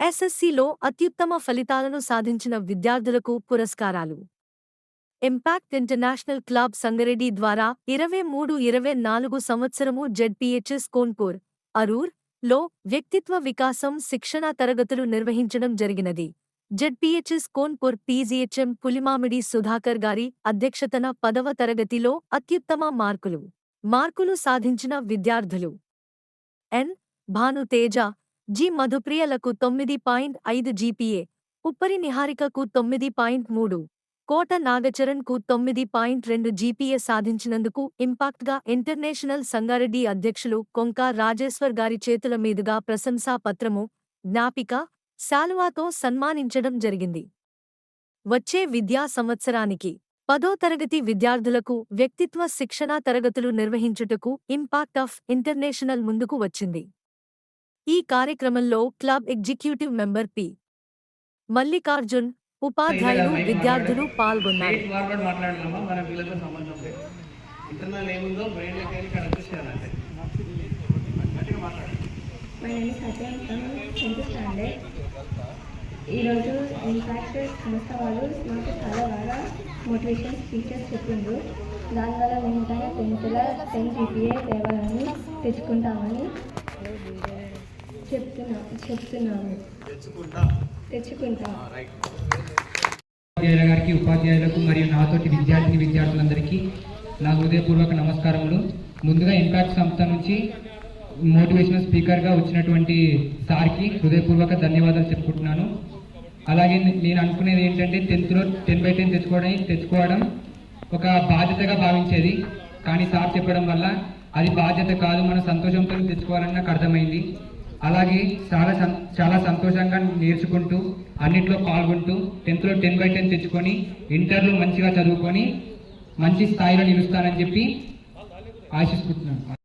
ఎస్ఎస్సిలో అత్యుత్తమ ఫలితాలను సాధించిన విద్యార్థులకు పురస్కారాలు. ఇంపాక్ట్ ఇంటర్నేషనల్ క్లబ్ సంగరెడ్డి ద్వారా ఇరవై మూడు ఇరవై నాలుగు సంవత్సరము జెడ్పీహెచ్ఎస్ కోన్పూర్ అరూర్లో వ్యక్తిత్వ వికాసం శిక్షణా తరగతులు నిర్వహించడం జరిగినది. జెడ్పీహెచ్ఎస్ కోన్పూర్ పీజీహెచ్ఎం పులిమామిడి సుధాకర్ గారి అధ్యక్షతన పదవ తరగతిలో అత్యుత్తమ మార్కులు మార్కులు సాధించిన విద్యార్థులు. ఎన్. భానుతేజ జి మధుప్రియలకు తొమ్మిది పాయింట్ ఐదు జీపీఏ ఉప్పరి నిహారికకు తొమ్మిది పాయింట్ మూడు కోట నాగచరణ్కు తొమ్మిది పాయింట్ రెండు జీపీఏ సాధించినందుకు ఇంపాక్ట్గా ఇంటర్నేషనల్ సంగారెడ్డి అధ్యక్షులు కొంకా రాజేశ్వర్ గారి చేతుల మీదుగా ప్రశంసా పత్రము జ్ఞాపిక శాలువాతో సన్మానించడం జరిగింది. వచ్చే విద్యా సంవత్సరానికి పదో తరగతి విద్యార్థులకు వ్యక్తిత్వ శిక్షణా తరగతులు నిర్వహించుటకు ఇంపాక్ట్ ఆఫ్ ఇంటర్నేషనల్ ముందుకు వచ్చింది. ఈ కార్యక్రమంలో club executive member P. Mallikarjun ఉపాధ్యాయులు విద్యార్థులు పాల్గొన్నారు. ఈరోజు ఇంపాక్ట్ సంస్థ వాళ్ళు నాకు చాలా బాగా మోటివేషన్ స్పీచెస్ చెప్పిండ్రు. దానివల్ల మేము కానీ టెన్త్లో టెన్ జీపీఏ తేవాలని తెచ్చుకుంటామని. చెప్తున్నా చెప్తున్నాము తెచ్చుకుంటా. తెచ్చుకుంటాం. రైట్. ఉపాధ్యాయుల గారికి ఉపాధ్యాయులకు మరియు నాతోటి విద్యార్థిని విద్యార్థులందరికీ నా హృదయపూర్వక నమస్కారములు. ముందుగా ఇంపాక్ట్ సంస్థ నుంచి మోటివేషనల్ స్పీకర్గా వచ్చినటువంటి సార్కి హృదయపూర్వక ధన్యవాదాలు చెప్పుకుంటున్నాను. అలాగే నేను అనుకునేది ఏంటంటే టెన్త్లో టెన్ బై టెన్ తెచ్చుకోవడం తెచ్చుకోవడం ఒక బాధ్యతగా భావించేది. కానీ సార్ చెప్పడం వల్ల అది బాధ్యత కాదు మన సంతోషంతో తెచ్చుకోవాలని నాకు అర్థమైంది. అలాగే చాలా చాలా సంతోషంగా నేర్చుకుంటూ అన్నిట్లో పాల్గొంటూ టెన్త్లో టెన్ బై టెన్ తెచ్చుకొని ఇంటర్లో మంచిగా చదువుకొని మంచి స్థాయిలో నిలుస్తానని చెప్పి ఆశిస్తున్నాను.